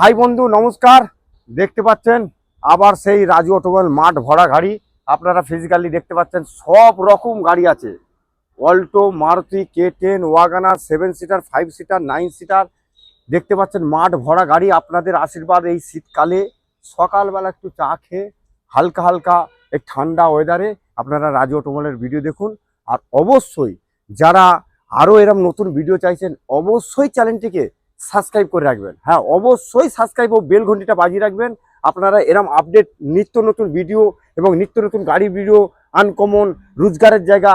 High বন্ধু, নমস্কার। দেখতে পাচ্ছেন, আবার সেই রাজু অটোমোবাইল মাঠ ভরা গাড়ি। আপনারা ফিজিক্যালি দেখতে পাচ্ছেন, সব রকম গাড়ি আছে। Alto, Maruti, K ten WagonR seven seater, five seater, nine seater. দেখতে পাচ্ছেন, মাঠ ভরা গাড়ি। আপনাদের আশীর্বাদ এই শীতকালে। সকালবেলা একটু চা খেয়ে, হালকা হালকা এই ঠান্ডা ওয়েদারে আপনারা রাজু অটোমোবাইলের ভিডিও দেখুন। আর অবশ্যই, যারা আরও এরম নতুন ভিডিও চাইছেন, অবশ্যই চ্যানেলটিকে সাবস্ক্রাইব করে রাখবেন। হ্যাঁ অবশ্যই সাবস্ক্রাইব ও বেল ঘন্টিটা বাজিয়ে রাখবেন। আপনারা এরম আপডেট নিত্য নতুন ভিডিও এবং নিত্য নতুন গাড়ি ভিডিও আনকমন রোজগারের জায়গা,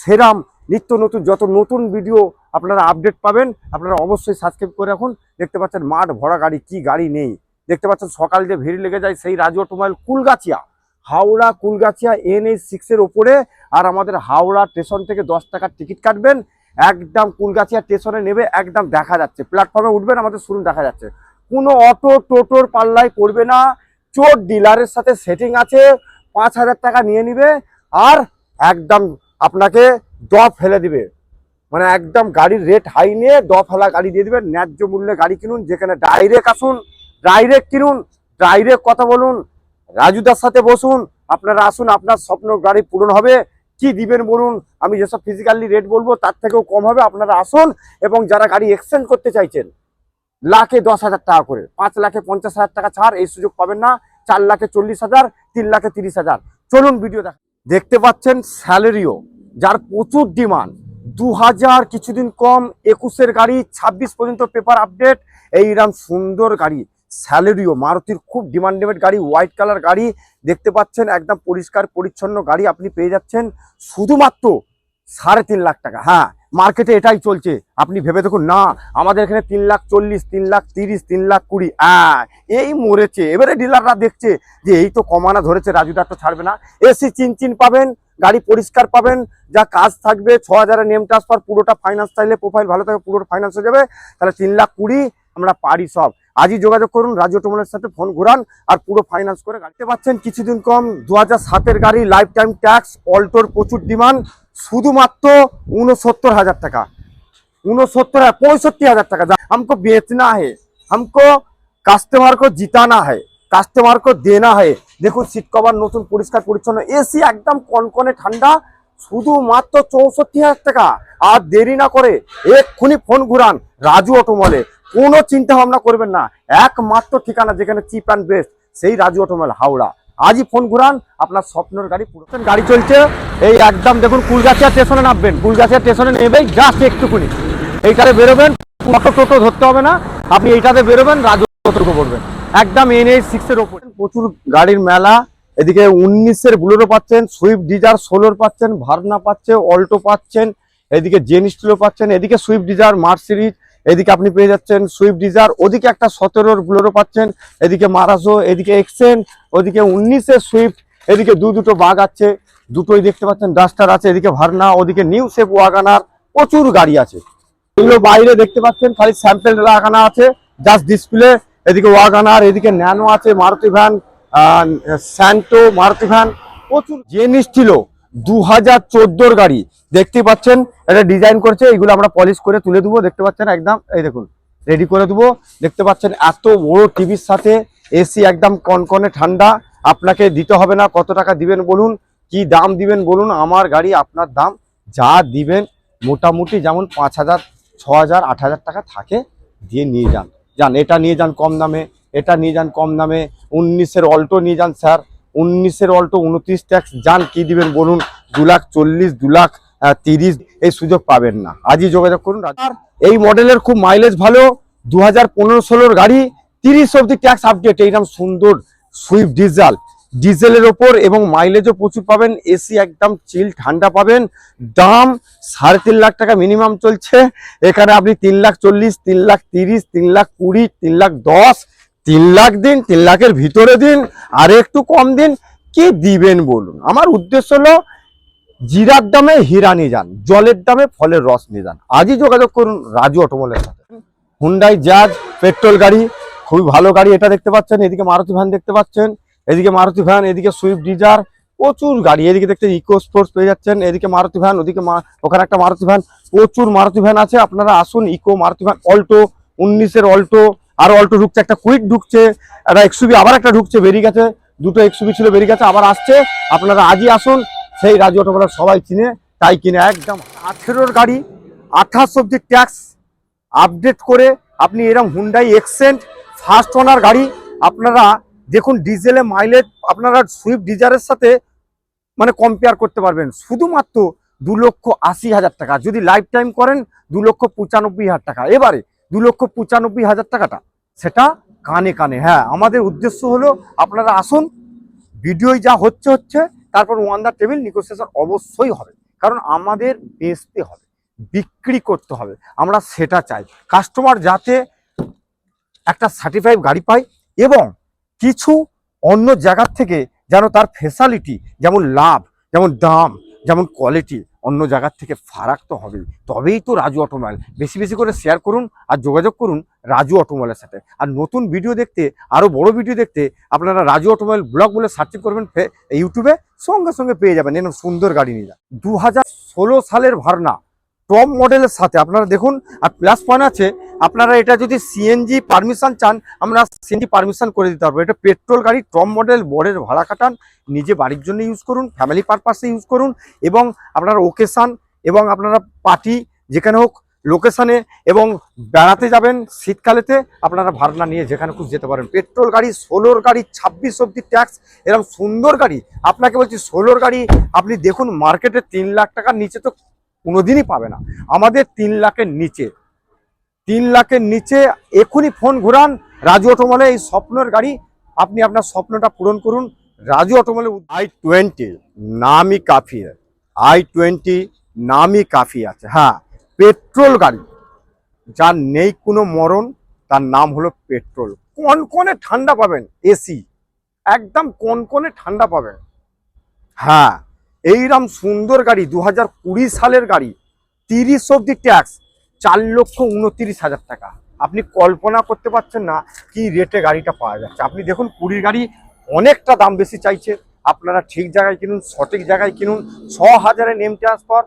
সেরাম, নিত্য নতুন যত নতুন ভিডিও আপনারা আপডেট পাবেন, আপনারা অবশ্যই সাবস্ক্রাইব করে রাখুন। দেখতে পাচ্ছেন মাঠ ভরা গাড়ি, কি গাড়ি নেই। দেখতে পাচ্ছেন সকাল যে ভিড় লেগে যায় সেই Raju automobile Kulgachia, Howrah Kulgachia N H সিক্সের ওপরে। আর আমাদের হাওড়া স্টেশন থেকে দশ টাকার টিকিট কাটবেন। একদম কুলগাছিয়া স্টেশনে নেবে, একদম দেখা যাচ্ছে। প্ল্যাটফর্মে উঠবেন, আমাদের শুরু দেখা যাচ্ছে। কোনো অটো, টোটোর পাল্লায় পড়বে না। চোর ডিলারের সাথে সেটিং আছে, পাঁচ হাজার টাকা নিয়ে নিবে আর একদম আপনাকে ড ফেলে দিবে। মানে একদম গাড়ির রেট হাই নিয়ে ড ফেলা গাড়ি দিয়ে দিবে ন্যায্য মূল্যে গাড়ি কিনুন, যেখানে ডাইরেক্ট আসুন ডাইরেক্ট কিনুন ডাইরেক্ট কথা বলুন, রাজুদার সাথে বসুন, আপনারা আসুন, আপনার স্বপ্ন গাড়ি পূরণ হবে। কি দিবেন বলুন? আমি যেসব ফিজিক্যালি রেট বলব, তার থেকেও কম হবে। আপনারা আসুন এবং যারা গাড়ি এক্সচেঞ্জ করতে চাইছেন, লাখে দশ হাজার টাকা করে, পাঁচ লাখে পঞ্চাশ হাজার টাকা ছাড়, এই সুযোগ পাবেন না। চার লাখে চল্লিশ হাজার, তিন লাখে তিরিশ হাজার। চলুন ভিডিও দেখ। দেখতে পাচ্ছেন স্যালারিও, যার প্রচুর ডিমান্ড দু হাজার কিছুদিন কম, একুশের গাড়ি, ছাব্বিশ পর্যন্ত পেপার আপডেট এইরকম সুন্দর গাড়ি। স্যালারিও মারুতির খুব ডিমান্ডেড গাড়ি, হোয়াইট কালার গাড়ি। দেখতে পাচ্ছেন, একদম পরিষ্কার, পরিচ্ছন্ন গাড়ি আপনি পেয়ে যাচ্ছেন। শুধুমাত্র সাড়ে তিন লাখ টাকা। হ্যাঁ মার্কেটে এটাই চলছে। আপনি ভেবে দেখুন, না, আমাদের এখানে তিন লাখ চল্লিশ, তিন লাখ তিরিশ, তিন লাখ কুড়ি হ্যাঁ এই মরেছে। এবারে ডিলাররা দেখছে যে এই তো কমানা ধরেছে রাজুদা তো ছাড়বে না। এসি চিনচিন পাবেন, গাড়ি পরিষ্কার পাবেন, যা কাজ থাকবে, ছ হাজারের নেম ট্রান্সফার পুরোটা ফাইন্যান্স চাইলে প্রোফাইল ভালো থাকে, পুরোটা ফাইন্যান্স হয়ে যাবে। তাহলে তিন লাখ কুড়ি, আমরা পারি সব। আজই যোগাযোগ করুন রাজু টোমনের সাথে ফোন ঘুরান আর পুরো ফাইন্যান্স করে গাড়িতে পাচ্ছেন কিছুদিন কম দু হাজার সাতের গাড়ি লাইফ টাইম ট্যাক্স অল্টোর প্রচুর ডিমান্ড শুধুমাত্র উনসত্তর হাজার টাকা उनसत्तर है पैंसठ हजार टका हमको बेचना है हमको কাস্টমার কো জিতানা है কাস্টমার কো দেনা है দেখুন সিট কভার নতুন পরিষ্কার পরিচ্ছন্ন এসি একদম কনকনে ঠান্ডা শুধুমাত্র চৌষট্টি হাজার টাকা আর দেরি না করে এক্ষুনি ফোন ঘুরান রাজু অটোমলে কোনো চিন্তা ভাবনা করবেন না। একমাত্র ঠিকানা যেখানে চিপ অ্যান্ড বেস্ট সেই রাজু অটোমল হাওড়া। আজই ফোন ঘুরান আপনার স্বপ্নের গাড়ি পুরো। গাড়ি চলছে এই একদম দেখুন কুলগাছিয়া স্টেশনে নামবেন। কুলগাছিয়া স্টেশনে নেবেই জাস্ট একটুকুনি। এইটাতে বেরোবেন অটো টোটো ধরতে হবে না আপনি এইটাতে বেরোবেন রাজু কতটুকু পড়বেন একদম এন এইচ সিক্সের ওপর। প্রচুর গাড়ির মেলা এদিকে উনিশের বুলেরো পাচ্ছেন সুইফট ডিজার ষোলোর পাচ্ছেন ভার্না পাচ্ছে অল্টো পাচ্ছেন এদিকে জেন স্টিলও পাচ্ছেন এদিকে সুইফট ডিজার মার্সিরিজ এদিকে আপনি পেয়ে যাচ্ছেন সুইফট ডিজার ওদিকে একটা সতেরোর বুলেরো পাচ্ছেন, এদিকে মারাসো এদিকে এক্সেন ওদিকে উনিশের সুইফট, এদিকে দু দুটো বাঘ আছে, দুটোই দেখতে পাচ্ছেন ডাস্টার আছে, এদিকে ভার্না ওদিকে নিউ সেফ ওয়াগানার প্রচুর গাড়ি আছে। এগুলো বাইরে দেখতে পাচ্ছেন, খালি স্যাম্পেল লাগানো আছে জাস্ট ডিসপ্লে এদিকে ওয়াগানার এদিকে ন্যানো আছে Maruti van Santro Maruti van প্রচুর। জিনিস ছিল দু হাজার চোদ্দোর গাড়ি। দেখতে পাচ্ছেন, এটা ডিজাইন করছে এগুলো আমরা পলিশ করে তুলে দেবো, দেখতে পাচ্ছেন একদম, এই দেখুন রেডি করে দেবো, দেখতে পাচ্ছেন এত বড় টিভির সাথে এসি একদম কনকনে ঠান্ডা, আপনাকে দিতে হবে না, কত টাকা দিবেন বলুন, কি দাম দিবেন বলুন, আমার গাড়ি আপনার দাম যা দিবেন, মোটামুটি যেমন পাঁচ হাজার ছ হাজার, আট হাজার টাকা থাকে, দিয়ে নিয়ে যান। যান, এটা নিয়ে যান কম দামে, এটা নিয়ে যান কম দামে, উনিশের অল্টো নিয়ে যান, স্যার উনিশের অল্টো উনত্রিশ ট্যাক্স যান কি দিবেন বলুন? দু লাখ চল্লিশ দু লাখ তিরিশ এই সুযোগ পাবেন না। আজই যোগাযোগ করুন আর এই মডেলের খুব মাইলেজ ভালো দু হাজার পনেরো ষোলোর গাড়ি তিরিশ অব্দি ট্যাক্স আপডেট এইরকম সুন্দর সুইফট ডিজেল ডিজেলের ওপর এবং মাইলেজও প্রচুর পাবেন এসি একদম চিল ঠান্ডা পাবেন। দাম সাড়ে তিন লাখ টাকা মিনিমাম চলছে। এখানে আপনি তিন লাখ চল্লিশ তিন লাখ তিরিশ তিন লাখ কুড়ি তিন লাখ দশ তিন লাখ দিন, তিন লাখের ভিতরে দিন, আর একটু কম দিন, কি দিবেন বলুন? আমার উদ্দেশ্য হলো, জিরার দামে হীরা নিয়ে যান, জলের দামে ফলের রস নিয়ে যান। আজই যোগাযোগ করুন রাজু অটোমলের সাথে। হুন্ডাই জাজ পেট্রোল গাড়ি, খুবই ভালো গাড়ি, এটা দেখতে পাচ্ছেন, এদিকে মারুতি ভ্যান দেখতে পাচ্ছেন, এদিকে মারুতি ভ্যান, এদিকে সুইফট ডিজার প্রচুর গাড়ি, এদিকে দেখতে ইকো স্পোর্টস পেয়ে যাচ্ছেন, এদিকে মারুতি ভ্যান, ওদিকে ওখানে একটা মারুতি ভ্যান, প্রচুর মারুতি ভ্যান আছে, আপনারা আসুন ইকো মারুতি ভ্যান, অল্টো, উনিশের অল্টো আর অল্টো ঢুকছে, একটা কুইক ঢুকছে, একটা এক্সুবি আবার একটা ঢুকছে বেরিয়ে গেছে, দুটো এক্সুবি ছিল বেরিয়ে গেছে, আবার আসছে। আপনারা আজই আসুন, সেই রাজু অটোমেলা সবাই চিনে, তাই কিনে একদম আঠেরোর গাড়ি, আঠাশ অব্দি ট্যাক্স আপডেট করে আপনি এরকম হুন্ডাই এক্সেন্ট ফার্স্ট ওনার গাড়ি। আপনারা দেখুন ডিজেলে মাইলেজ আপনারা সুইফট ডিজারের সাথে মানে কম্পেয়ার করতে পারবেন। শুধুমাত্র দু লক্ষ আশি হাজার টাকা, যদি লাইফ টাইম করেন, দু লক্ষ পঁচানব্বই হাজার টাকা। এবারে দু লক্ষ পঁচানব্বই হাজার টাকাটা। সেটা কানে কানে। হ্যাঁ আমাদের উদ্দেশ্য হলো আপনারা আসুন, ভিডিওই যা হচ্ছে হচ্ছে, তারপর ওয়ান দ্য টেবিল নিগোসিয়েশন অবশ্যই হবে। কারণ আমাদের বেচতে হবে, বিক্রি করতে হবে, আমরা সেটা চাই। কাস্টমার যাতে একটা সার্টিফাইড গাড়ি পায় এবং কিছু অন্য জায়গার থেকে যেন তার ফেসালিটি যেমন লাভ, যেমন দাম, যেমন কোয়ালিটি অন্য জায়গার থেকে ফারাক তো হবেই। তবেই তো রাজু অটোমোবাইল বেশি বেশি করে শেয়ার করুন আর যোগাযোগ করুন রাজু অটোমোবাইলের সাথে। আর নতুন ভিডিও দেখতে আরও বড় ভিডিও দেখতে আপনারা রাজু অটোমোবাইল ব্লগ বলে সার্চিং করবেন ইউটিউবে সঙ্গে সঙ্গে পেয়ে যাবেন। এরকম সুন্দর গাড়ি নিয়ে দু সালের ভারনা টপ মডেলের সাথে। আপনারা দেখুন, আর প্লাস পয়েন্ট আছে আপনারা এটা যদি সিএনজি পারমিশন চান, আমরা সিএনজি পারমিশন করে দিতে পারব। এটা পেট্রোল গাড়ি টপ মডেল বরের ভাড়া কাটান নিজে বাড়ির জন্য ইউজ করুন ফ্যামিলি পারপাসে ইউজ করুন, এবং আপনার ওকেশান এবং আপনারা পার্টি যেখানে হোক লোকেশানে এবং বেড়াতে যাবেন শীতকালেতে, আপনারা ভাড়না নিয়ে যেখানে খুশি যেতে পারেন। পেট্রোল গাড়ি ষোলোর গাড়ি, ছাব্বিশ অব্দি ট্যাক্স এরকম সুন্দর গাড়ি। আপনাকে বলছি ষোলোর গাড়ি, আপনি দেখুন মার্কেটে তিন লাখ টাকার নিচে তো কোনোদিনই পাবে না। আমাদের তিন লাখের নিচে। তিন লাখের নিচে এখনই ফোন ঘুরান। রাজু অটোমলে এই স্বপ্নের গাড়ি। আপনি আপনার স্বপ্নটা পূরণ করুন। রাজু অটোমলে আই টোয়েন্টি নামই কাফি আই টোয়েন্টি নামই কাফি আছে। হ্যাঁ পেট্রোল গাড়ি। যার নেই কোনো মরণ, তার নাম হলো পেট্রোল। কনকনে ঠান্ডা পাবেন? এসি। একদম কনকনে ঠান্ডা পাবেন? হ্যাঁ এইরকম সুন্দর গাড়ি দু হাজার কুড়ি সালের গাড়ি, তিরিশ অব্দি ট্যাক্স। চার লক্ষ উনত্রিশ হাজার টাকা। আপনি কল্পনা করতে পারছেন না কি রেটে গাড়িটা পাওয়া যাচ্ছে। আপনি দেখুন, কুড়ির গাড়ি অনেকটা দাম বেশি চাইছে। আপনারা ঠিক জায়গায় কিনুন, সঠিক জায়গায় কিনুন। ছ হাজারে নেম ট্রান্সফার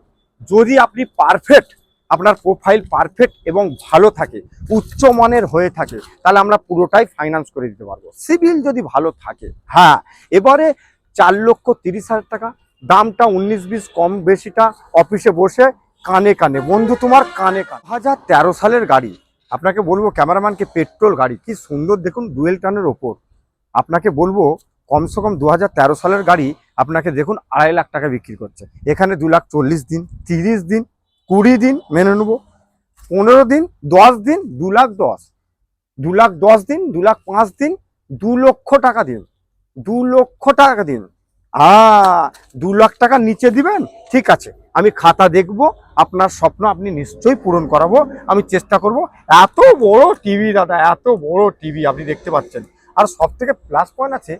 যদি আপনি পারফেক্ট আপনার প্রোফাইল পারফেক্ট এবং ভালো থাকে, উচ্চ মানের হয়ে থাকে, তাহলে আমরা পুরোটাই ফাইন্যান্স করে দিতে পারব। সিভিল যদি ভালো থাকে হ্যাঁ এবারে চার লক্ষ তিরিশ হাজার টাকা। দামটা উনিশ বিশ কম বেশিটা অফিসে বসে কানে কানে, বন্ধু তোমার কানে কানে। হাজার তেরো সালের গাড়ি, আপনাকে বলব ক্যামেরাম্যানকে পেট্রোল গাড়ি, কি সুন্দর দেখুন, ডুয়েল টানের ওপর। আপনাকে বলব, কমসে কম দু সালের গাড়ি আপনাকে দেখুন, আড়াই লাখ টাকা বিক্রি করছে। এখানে দু লাখ চল্লিশ দিন, তিরিশ দিন, কুড়ি দিন মেনে নেব। পনেরো দিন, দশ দিন, দু লাখ দশ। দু লাখ দশ দিন, দু লাখ পাঁচ দিন, দু লক্ষ টাকা দিন। দু লক্ষ টাকা দিন। আ দু লাখ টাকা নিচে দিবেন? ঠিক আছে। আমি খাতা দেখব, আপনার স্বপ্ন আপনি নিশ্চয়ই পূরণ করাবো, আমি চেষ্টা করব। এত বড় টিভি দাদা, এত বড় টিভি আপনি দেখতে পাচ্ছেন। আর সব থেকে প্লাস পয়েন্ট আছে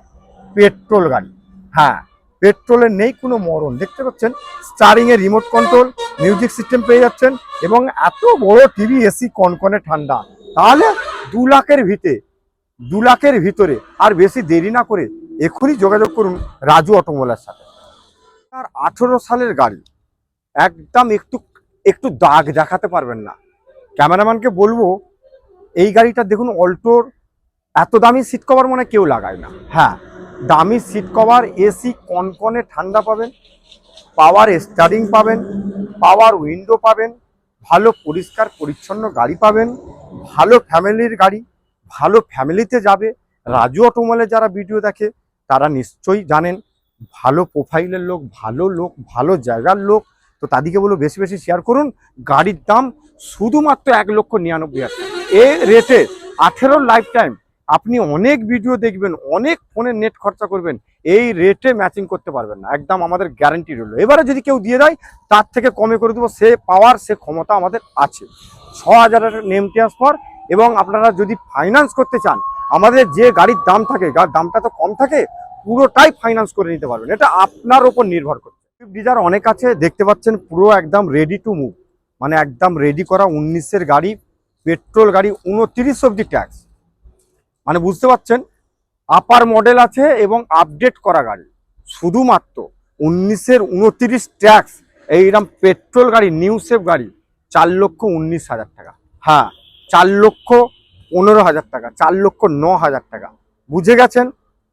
পেট্রোল গাড়ি। হ্যাঁ পেট্রোলের নেই কোনো মরণ। দেখতে পাচ্ছেন স্টারিং এর রিমোট কন্ট্রোল মিউজিক সিস্টেম পেয়ে যাচ্ছেন এবং এত বড় টিভি এসি কনকনে ঠান্ডা। তাহলে দু লাখের ভিতরে দু লাখের ভিতরে আর বেশি দেরি না করে এখনই যোগাযোগ করুন রাজু অটোমোবাইলের সাথে। আর আঠেরো সালের গাড়ি একদম একটু একটু দাগ দেখাতে পারবেন না। ক্যামেরাম্যানকে বলব, এই গাড়িটা দেখুন, অল্টোর এত দামি সিট কভার মনে কেউ লাগায় না। হ্যাঁ দামি সিট কভার এসি কনকনে ঠান্ডা পাবেন পাওয়ার স্টারিং পাবেন পাওয়ার উইন্ডো পাবেন, ভালো পরিষ্কার, পরিচ্ছন্ন গাড়ি পাবেন, ভালো ফ্যামিলির গাড়ি, ভালো ফ্যামিলিতে যাবে, রাজু অটোমলে যারা ভিডিও দেখে, তারা নিশ্চয়ই জানেন, ভালো প্রোফাইলের লোক, ভালো লোক, ভালো জায়গার লোক তো তাদেরকে বলো বেশি বেশি শেয়ার করুন। গাড়ির দাম শুধুমাত্র এক লক্ষ নিরানব্বই হাজার। এ রেটে আঠেরো লাইফ টাইম আপনি অনেক ভিডিও দেখবেন, অনেক ফোনে নেট খরচা করবেন, এই রেটে ম্যাচিং করতে পারবেন না। একদম আমাদের গ্যারান্টি রইল। এবারে যদি কেউ দিয়ে দেয়, তার থেকে কমে করে দেবো। সে পাওয়ার সে ক্ষমতা আমাদের আছে। ছ হাজারের নেম ট্রান্সফার এবং আপনারা যদি ফাইন্যান্স করতে চান, আমাদের যে গাড়ির দাম থাকে দামটা তো কম থাকে, পুরোটাই ফাইন্যান্স করে নিতে পারবেন। এটা আপনার উপর নির্ভর করছে সুইফট ডিজার অনেক আছে, দেখতে পাচ্ছেন পুরো একদম রেডি টু মুভ মানে একদম রেডি করা উনিশের গাড়ি পেট্রোল গাড়ি, উনত্রিশ অব্দি ট্যাক্স মানে বুঝতে পারছেন আপার মডেল আছে এবং আপডেট করা গাড়ি। শুধুমাত্র উনিশের উনত্রিশ ট্যাক্স এইরকম পেট্রোল গাড়ি নিউ সেফ গাড়ি, চার লক্ষ উনিশ হাজার টাকা। হ্যাঁ চার লক্ষ পনেরো হাজার টাকা, চার লক্ষ ন হাজার টাকা। বুঝে গেছেন?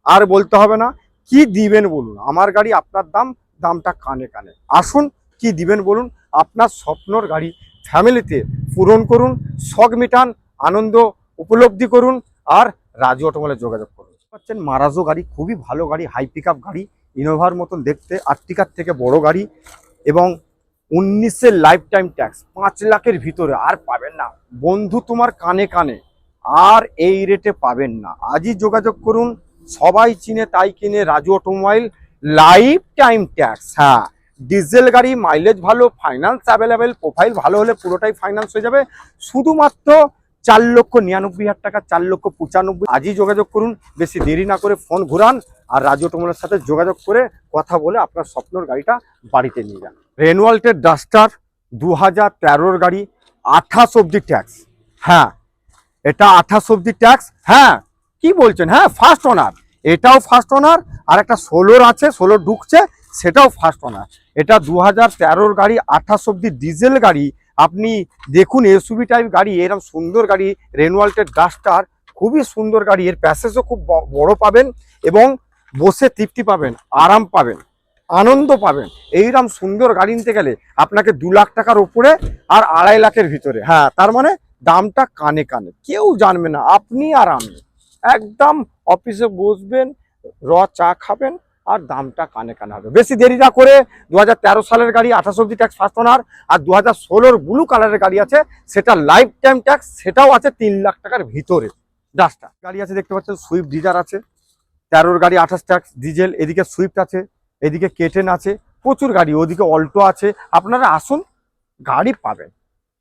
আর বলতে হবে না, কি দিবেন বলুন? আমার গাড়ি আপনার দাম দামটা কানে কানে। আসুন, কি দিবেন বলুন, আপনার স্বপ্নর গাড়ি ফ্যামিলিতে পূরণ করুন, শখ মিটান, আনন্দ উপলব্ধি করুন, আর রাজু অটোমলে যোগাযোগ করুন। পাচ্ছেন, মারাজো গাড়ি, খুবই ভালো গাড়ি হাই পিক গাড়ি ইনোভার মতন দেখতে, আর্টিকার থেকে বড় গাড়ি, এবং উনিশের লাইফ টাইম ট্যাক্স পাঁচ লাখের ভিতরে, আর পাবেন না। বন্ধু তোমার কানে কানে, আর এই রেটে পাবেন না। আজই যোগাযোগ করুন, সবাই চিনে তাই কিনে Raju automobile lifetime tax হ্যাঁ। ডিজেল গাড়ি মাইলেজ ভালো ফাইন্যান্স অ্যাভেলেবেল প্রোফাইল ভালো হলে পুরোটাই ফাইন্যান্স হয়ে যাবে। শুধুমাত্র চার লক্ষ নিরানব্বই হাজার টাকা, চার লক্ষ পঁচানব্বই। আজই যোগাযোগ করুন, বেশি দেরি না করে ফোন ঘুরান আর রাজু অটোমোবাইলের সাথে যোগাযোগ করে কথা বলে আপনার স্বপ্নর গাড়িটা বাড়িতে নিয়ে যান। রেনওয়াল্টের ডাস্টার দু হাজার তেরোর গাড়ি, আঠাশ অব্দি ট্যাক্স হ্যাঁ। এটা আঠাশ অব্দি ট্যাক্স হ্যাঁ। কি বলছেন? হ্যাঁ ফার্স্ট ওনার এটাও ফার্স্ট ওনার আর একটা সোলোর আছে ষোলো ঢুকছে, সেটাও ফার্স্ট ওনার এটা দু হাজার তেরোর গাড়ি, আঠাশ অব্দি ডিজেল গাড়ি। আপনি দেখুন এসুবি টাইপ গাড়ি এরকম সুন্দর গাড়ি রেনওয়াল্টের ডাস্টার খুবই সুন্দর গাড়ি। এর প্যাসেজও খুব বড় পাবেন এবং বসে তৃপ্তি পাবেন, আরাম পাবেন, আনন্দ পাবেন। এইরকম সুন্দর গাড়ি নিতে গেলে আপনাকে দু লাখ টাকার উপরে আর আড়াই লাখের ভিতরে। হ্যাঁ তার মানে দামটা কানে কানে, কেউ জানবে না, আপনি আর আমি। একদম অফিসে বসবেন, র চা খাবেন আর দামটা কানে কানে হবে বেশি দেরি না করে দু হাজার তেরো সালের গাড়ি, আঠাশ অব্দি ট্যাক্স ফার্স্ট ওনার আর দু হাজার ব্লু কালারের গাড়ি আছে, সেটা লাইফ টাইম ট্যাক্স সেটাও আছে তিন লাখ টাকার ভিতরে। ডাস্টার গাড়ি আছে, দেখতে পাচ্ছেন সুইফট ডিজার আছে, তেরোর গাড়ি, আঠাশ ট্যাক্স ডিজেল এদিকে সুইফট আছে, এদিকে কেটেন আছে, প্রচুর গাড়ি, ওদিকে অল্টো আছে। আপনারা আসুন, গাড়ি পাবেন।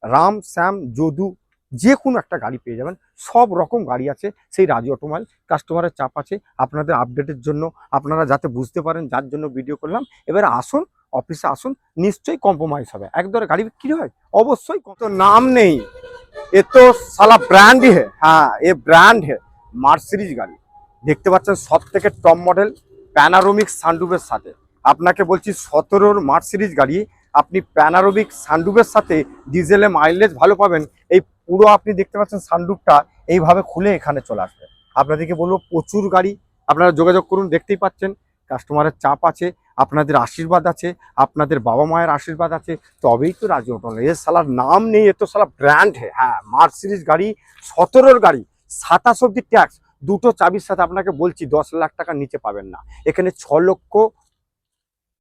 রাম, শ্যাম, যদু যে কোনো একটা গাড়ি পেয়ে যাবেন। সব রকম গাড়ি আছে, সেই রাজি অটোমাইল কাস্টমারের চাপ আছে, আপনাদের আপডেটের জন্য, আপনারা যাতে বুঝতে পারেন যার জন্য ভিডিও করলাম। এবারে আসুন অফিসে আসুন, নিশ্চয়ই কম্প্রোমাইজ হবে। একদরে গাড়ি বিক্রি হয়? অবশ্যই কত নাম নেই। এ তো সালা ব্র্যান্ড হে। হ্যাঁ এ ব্র্যান্ড হে। মার্সিরিজ গাড়ি। দেখতে পাচ্ছেন সব থেকে টপ মডেল প্যানারোমিক সানরুফের সাথে। আপনাকে বলছি, সতেরোর মার্সিরিজ গাড়ি, আপনি প্যানারোমিক সানরুফের সাথে ডিজেলে মাইলেজ ভালো পাবেন, এই পুরো আপনি দেখতে পাচ্ছেন সানরুফটা এইভাবে খুলে এখানে চলে আসবে। আপনাদেরকে বলব, প্রচুর গাড়ি। আপনারা যোগাযোগ করুন, দেখতেই পাচ্ছেন। কাস্টমারের চাপ আছে, আপনাদের আশীর্বাদ আছে, আপনাদের বাবা মায়ের আশীর্বাদ আছে। তবেই তো রাজি অটোল এর সালার নাম নেই, এ তো সালা ব্র্যান্ড হ্যাঁ মার্সিডিজ গাড়ি, সতেরোর গাড়ি, সাতাশ অব্দি ট্যাক্স দুটো চাবির সাথে আপনাকে বলছি, দশ লাখ টাকার নিচে পাবেন না। এখানে ছ লক্ষ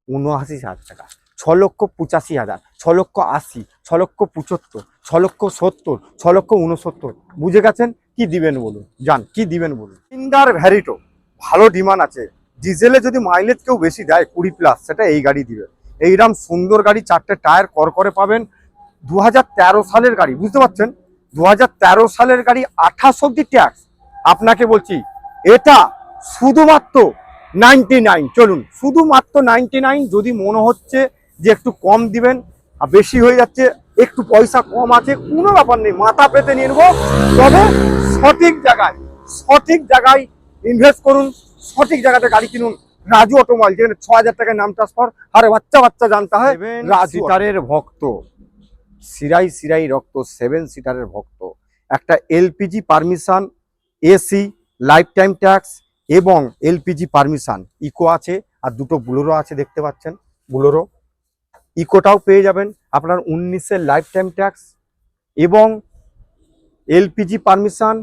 উনআশি হাজার টাকা। ছ লক্ষ পঁচাশি হাজার ছ লক্ষ আশি ছ লক্ষ পঁচাত্তর ছ লক্ষ সত্তর ছ লক্ষ উনসত্তর বুঝে গেছেন? কি দিবেন বলুন? যান, কি দিবেন বলুন? ইন্ডার ভ্যারিটো, ভালো ডিমান্ড আছে। ডিজেলে যদি মাইলেজ কেউ বেশি দেয়, কুড়ি প্লাস সেটা এই গাড়ি দিবে। এইরকম সুন্দর গাড়ি, চারটে টায়ার করকরে পাবেন। দু হাজার তেরো সালের গাড়ি, বুঝতে পারছেন? দু হাজার তেরো সালের গাড়ি আঠাশ অব্দি ট্যাক্স আপনাকে বলছি, এটা শুধুমাত্র নাইনটি নাইন চলুন, শুধুমাত্র নাইনটি নাইন যদি মনে হচ্ছে যে একটু কম দিবেন আর বেশি হয়ে যাচ্ছে একটু পয়সা কম আছে কোনো ব্যাপার নেই মাথা পেতে নিয়ে নেব। তবে সঠিক জায়গায় সঠিক জায়গায় ইনভেস্ট করুন সঠিক জায়গাতে গাড়ি কিনুন। রাজু অটোমোবাইল যেখানে ছ হাজার টাকায় নাম ট্রান্সফার আরে বাচ্চা বাচ্চা জানতে হয় রাজু সিটারের ভক্ত সিরাই সিরাই রক্ত সেভেন সিটারের ভক্ত। একটা LPG permission AC lifetime tax এবং এলপিজি পারমিশন ইকো আছে আর দুটো বুলোরো আছে দেখতে পাচ্ছেন বুলোরো ইকোটাও পেয়ে যাবেন আপনার উনিশের লাইফ টাইম ট্যাক্স এবং এলপিজি পারমিশন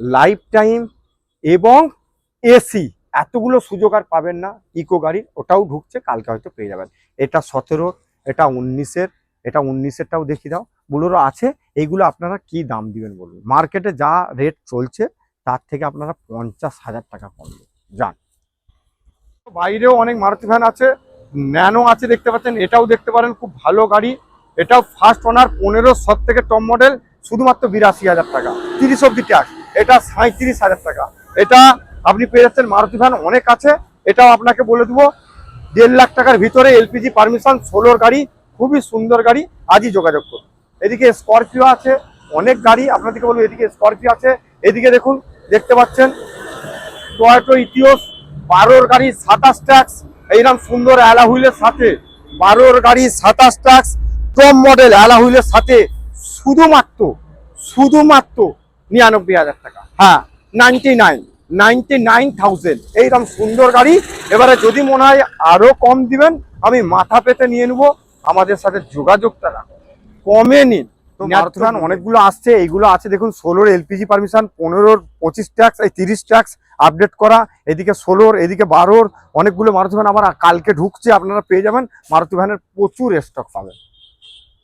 লাইফ টাইম এবং এসি এতগুলো সুযোগ আর পাবেন না, ইকো গাড়ির, ওটাও ঢুকছে, কালকে হয়তো পেয়ে যাবেন। এটা সতেরো, এটা উনিশের, এটা উনিশেরটাও দেখিয়ে দাও। বুলোরো আছে এইগুলো আপনারা কি দাম দিবেন বলুন? মার্কেটে যা রেট চলছে, তার থেকে আপনারা পঞ্চাশ হাজার টাকা কমবে যান। বাইরেও অনেক মারুতি ভ্যান আছে ন্যানো আছে দেখতে পাচ্ছেন, এটাও দেখতে পারেন, খুব ভালো গাড়ি। এটাও ফার্স্ট ওনার পনেরো সব থেকে টপ মডেল শুধুমাত্র বিরাশি হাজার টাকা। তিরিশ অব্দি ট্যাক্স এটা সাঁত্রিশ হাজার টাকা। এটা আপনি পেয়ে যাচ্ছেন মারুতি ভ্যান, অনেক আছে। এটাও আপনাকে বলে দেবো, দেড় লাখ টাকার ভিতরে এলপিজি পারমিশন, ষোলোর গাড়ি, খুবই সুন্দর গাড়ি, আজই যোগাযোগ করুন। এদিকে স্করপিও আছে, অনেক গাড়ি আপনাদেরকে বলব, এদিকে স্করপিও আছে। এদিকে দেখুন, দেখতে পাচ্ছেন টয়োটো ইতিওস বারোর গাড়ি, সাতাশ ট্যাক্স এইরকম সুন্দর অ্যালাহুইলের সাথে, বারোর গাড়ি, সাতাশ ট্যাক্স টপ মডেল অ্যালাহুইলের সাথে শুধুমাত্র শুধুমাত্র নিরানব্বই হাজার টাকা। হ্যাঁ ninety nine ninety nine thousand এইরকম সুন্দর গাড়ি। এবারে যদি মনে হয় আরও কম দিবেন, আমি মাথা পেতে নিয়ে নেব। আমাদের সাথে যোগাযোগটা রাখুন। কমে নিন। তো ভ্যান অনেকগুলো আসছে এইগুলো আছে। দেখুন ষোলোর এলপিজি পারমিশন পনেরোর পঁচিশ ট্যাক্স এই তিরিশ ট্যাক্স আপডেট করা এদিকে ষোলোর এদিকে বারোর অনেকগুলো মারুতি ভ্যান আবার কালকে ঢুকছে আপনারা পেয়ে যাবেন। মারুতি ভ্যানের প্রচুর স্টক পাবেন।